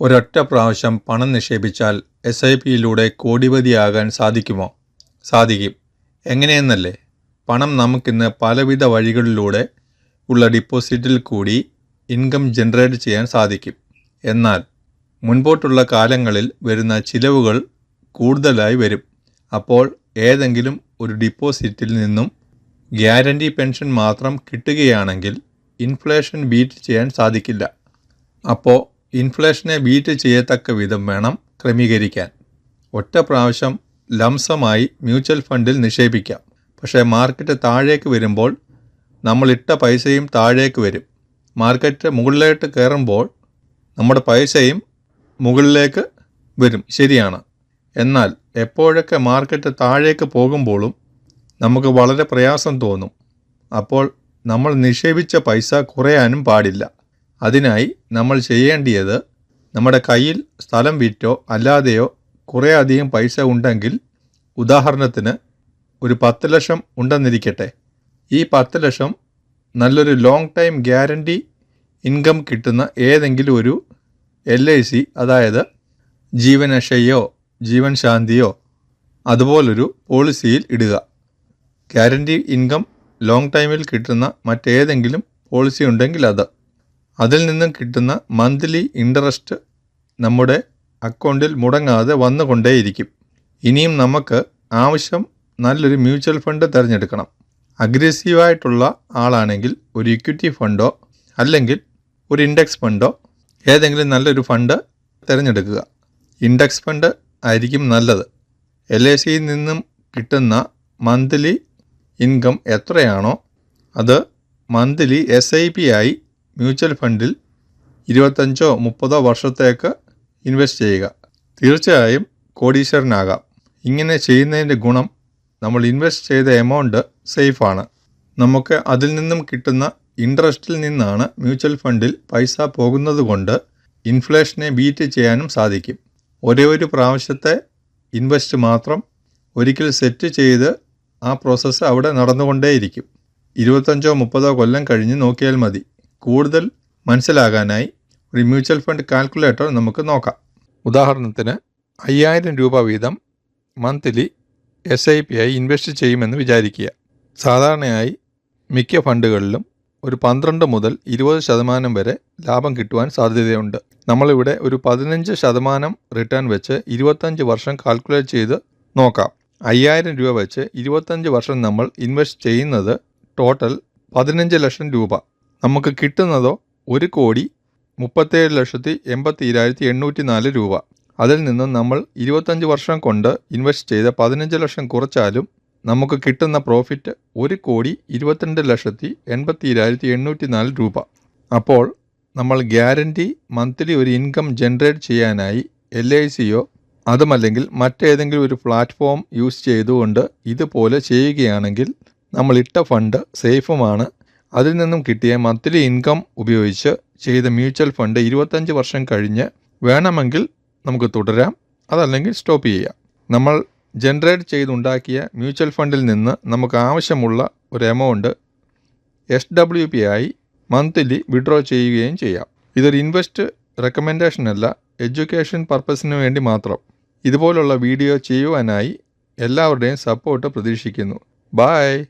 ഒരൊറ്റ പ്രാവശ്യം പണം നിക്ഷേപിച്ചാൽ എസ് ഐ പിയിലൂടെ കോടിപതിയാകാൻ സാധിക്കുമോ? സാധിക്കും. എങ്ങനെയെന്നല്ലേ? പണം നമുക്കിന്ന് പലവിധ വഴികളിലൂടെ ഉള്ള ഡിപ്പോസിറ്റിൽ കൂടി ഇൻകം ജനറേറ്റ് ചെയ്യാൻ സാധിക്കും. എന്നാൽ മുൻപോട്ടുള്ള കാലങ്ങളിൽ വരുന്ന ചിലവുകൾ കൂടുതലായി വരും. അപ്പോൾ ഏതെങ്കിലും ഒരു ഡിപ്പോസിറ്റിൽ നിന്നും ഗ്യാരണ്ടി പെൻഷൻ മാത്രം കിട്ടുകയാണെങ്കിൽ ഇൻഫ്ലേഷൻ ബീറ്റ് ചെയ്യാൻ സാധിക്കില്ല. അപ്പോൾ ഇൻഫ്ലേഷനെ ബീറ്റ് ചെയ്യത്തക്ക വിധം വേണം ക്രമീകരിക്കാൻ. ഒറ്റ പ്രാവശ്യം ലംസമായി മ്യൂച്വൽ ഫണ്ടിൽ നിക്ഷേപിക്കാം. പക്ഷേ മാർക്കറ്റ് താഴേക്ക് വരുമ്പോൾ നമ്മളിട്ട പൈസയും താഴേക്ക് വരും. മാർക്കറ്റ് മുകളിലോട്ട് കയറുമ്പോൾ നമ്മുടെ പൈസയും മുകളിലേക്ക് വരും. ശരിയാണ്. എന്നാൽ എപ്പോഴൊക്കെ മാർക്കറ്റ് താഴേക്ക് പോകുമ്പോഴും നമുക്ക് വളരെ പ്രയാസം തോന്നും. അപ്പോൾ നമ്മൾ നിക്ഷേപിച്ച പൈസ കുറയാനും പാടില്ല. അതിനായി നമ്മൾ ചെയ്യേണ്ടിയത് നമ്മുടെ കയ്യിൽ സ്ഥലം വിറ്റോ അല്ലാതെയോ കുറേ അധികം പൈസ ഉണ്ടെങ്കിൽ ഉദാഹരണത്തിന് ഒരു പത്ത് ലക്ഷം ഉണ്ടെന്നിരിക്കട്ടെ. ഈ പത്ത് ലക്ഷം നല്ലൊരു ലോങ് ടൈം ഗ്യാരണ്ടി ഇൻകം കിട്ടുന്ന ഏതെങ്കിലും ഒരു എൽ ഐ സി അതായത് ജീവനക്ഷയോ ജീവൻ ശാന്തിയോ അതുപോലൊരു പോളിസിയിൽ ഇടുക. ഗ്യാരണ്ടി ഇൻകം ലോങ് ടൈമിൽ കിട്ടുന്ന മറ്റേതെങ്കിലും പോളിസി ഉണ്ടെങ്കിൽ അത്. അതിൽ നിന്നും കിട്ടുന്ന മന്ത്ലി ഇൻട്രസ്റ്റ് നമ്മുടെ അക്കൗണ്ടിൽ മുടങ്ങാതെ വന്നുകൊണ്ടേയിരിക്കും. ഇനിയും നമുക്ക് ആവശ്യം നല്ലൊരു മ്യൂച്വൽ ഫണ്ട് തിരഞ്ഞെടുക്കണം. അഗ്രസീവായിട്ടുള്ള ആളാണെങ്കിൽ ഒരു ഇക്വിറ്റി ഫണ്ടോ അല്ലെങ്കിൽ ഒരു ഇൻഡെക്സ് ഫണ്ടോ ഏതെങ്കിലും നല്ലൊരു ഫണ്ട് തിരഞ്ഞെടുക്കുക. ഇൻഡെക്സ് ഫണ്ട് ആയിരിക്കും നല്ലത്. എൽ ഐ സിയിൽ നിന്നും കിട്ടുന്ന മന്ത്ലി ഇൻകം എത്രയാണോ അത് മന്ത്ലി എസ് ഐ പി ആയി മ്യൂച്വൽ ഫണ്ടിൽ ഇരുപത്തഞ്ചോ മുപ്പതോ വർഷത്തേക്ക് ഇൻവെസ്റ്റ് ചെയ്യുക. തീർച്ചയായും കോടീശ്വരനാകാം. ഇങ്ങനെ ചെയ്യുന്നതിന്റെ ഗുണം നമ്മൾ ഇൻവെസ്റ്റ് ചെയ്ത എമൗണ്ട് സേഫാണ്. നമുക്ക് അതിൽ നിന്നും കിട്ടുന്ന ഇൻട്രസ്റ്റിൽ നിന്നാണ് മ്യൂച്വൽ ഫണ്ടിൽ പൈസ പോകുന്നത് കൊണ്ട് ഇൻഫ്ലേഷനെ ബീറ്റ് ചെയ്യാനും സാധിക്കും. ഒരേ ഒരു പ്രാവശ്യത്തെ ഇൻവെസ്റ്റ് മാത്രം ഒരിക്കൽ സെറ്റ് ചെയ്ത് ആ പ്രോസസ്സ് അവിടെ നടന്നുകൊണ്ടേയിരിക്കും. ഇരുപത്തഞ്ചോ മുപ്പതോ കൊല്ലം കഴിഞ്ഞ് നോക്കിയാൽ മതി. കൂടുതൽ മനസ്സിലാകാനായി ഒരു മ്യൂച്വൽ ഫണ്ട് കാൽക്കുലേറ്റർ നമുക്ക് നോക്കാം. ഉദാഹരണത്തിന് അയ്യായിരം രൂപ വീതം മന്ത്ലി എസ് ഐ പി ആയി ഇൻവെസ്റ്റ് ചെയ്യുമെന്ന് വിചാരിക്കുക. സാധാരണയായി മിക്ക ഫണ്ടുകളിലും ഒരു പന്ത്രണ്ട് മുതൽ ഇരുപത് ശതമാനം വരെ ലാഭം കിട്ടുവാൻ സാധ്യതയുണ്ട്. നമ്മളിവിടെ ഒരു പതിനഞ്ച് ശതമാനം റിട്ടേൺ വെച്ച് ഇരുപത്തഞ്ച് വർഷം കാൽക്കുലേറ്റ് ചെയ്ത് നോക്കാം. അയ്യായിരം രൂപ വെച്ച് ഇരുപത്തഞ്ച് വർഷം നമ്മൾ ഇൻവെസ്റ്റ് ചെയ്യുന്നത് ടോട്ടൽ പതിനഞ്ച് ലക്ഷം രൂപ. നമുക്ക് കിട്ടുന്നതോ ഒരു കോടി മുപ്പത്തേഴ് ലക്ഷത്തി എൺപത്തി ഇരായിരത്തി എണ്ണൂറ്റി നാല് രൂപ. അതിൽ നിന്നും നമ്മൾ ഇരുപത്തഞ്ച് വർഷം കൊണ്ട് ഇൻവെസ്റ്റ് ചെയ്ത പതിനഞ്ച് ലക്ഷം കുറച്ചാലും നമുക്ക് കിട്ടുന്ന പ്രോഫിറ്റ് ഒരു കോടി ഇരുപത്തിരണ്ട് ലക്ഷത്തി എൺപത്തി ഇരായിരത്തി എണ്ണൂറ്റി നാല് രൂപ. അപ്പോൾ നമ്മൾ ഗ്യാരണ്ടി മന്ത്ലി ഒരു ഇൻകം ജനറേറ്റ് ചെയ്യാനായി എൽ ഐ സിയോ അതുമല്ലെങ്കിൽ മറ്റേതെങ്കിലും ഒരു പ്ലാറ്റ്ഫോം യൂസ് ചെയ്തുകൊണ്ട് ഇതുപോലെ ചെയ്യുകയാണെങ്കിൽ നമ്മൾ ഇട്ട ഫണ്ട് സേഫുമാണ് അതിൽ നിന്നും കിട്ടിയ മന്ത്ലി ഇൻകം ഉപയോഗിച്ച് ചെയ്ത മ്യൂച്വൽ ഫണ്ട് ഇരുപത്തഞ്ച് വർഷം കഴിഞ്ഞ് വേണമെങ്കിൽ നമുക്ക് തുടരാം. അതല്ലെങ്കിൽ സ്റ്റോപ്പ് ചെയ്യാം. നമ്മൾ ജനറേറ്റ് ചെയ്തുണ്ടാക്കിയ മ്യൂച്വൽ ഫണ്ടിൽ നിന്ന് നമുക്ക് ആവശ്യമുള്ള ഒരു എമൗണ്ട് എസ് ഡബ്ല്യു പി ആയി മന്ത്ലി വിഡ്രോ ചെയ്യുകയും ചെയ്യാം. ഇതൊരു ഇൻവെസ്റ്റ് റെക്കമെൻഡേഷൻ അല്ല എഡ്യൂക്കേഷൻ പർപ്പസിന് വേണ്ടി മാത്രം. ഇതുപോലുള്ള വീഡിയോ ചെയ്യുവാനായി എല്ലാവരുടെയും സപ്പോർട്ട് പ്രതീക്ഷിക്കുന്നു. ബായ്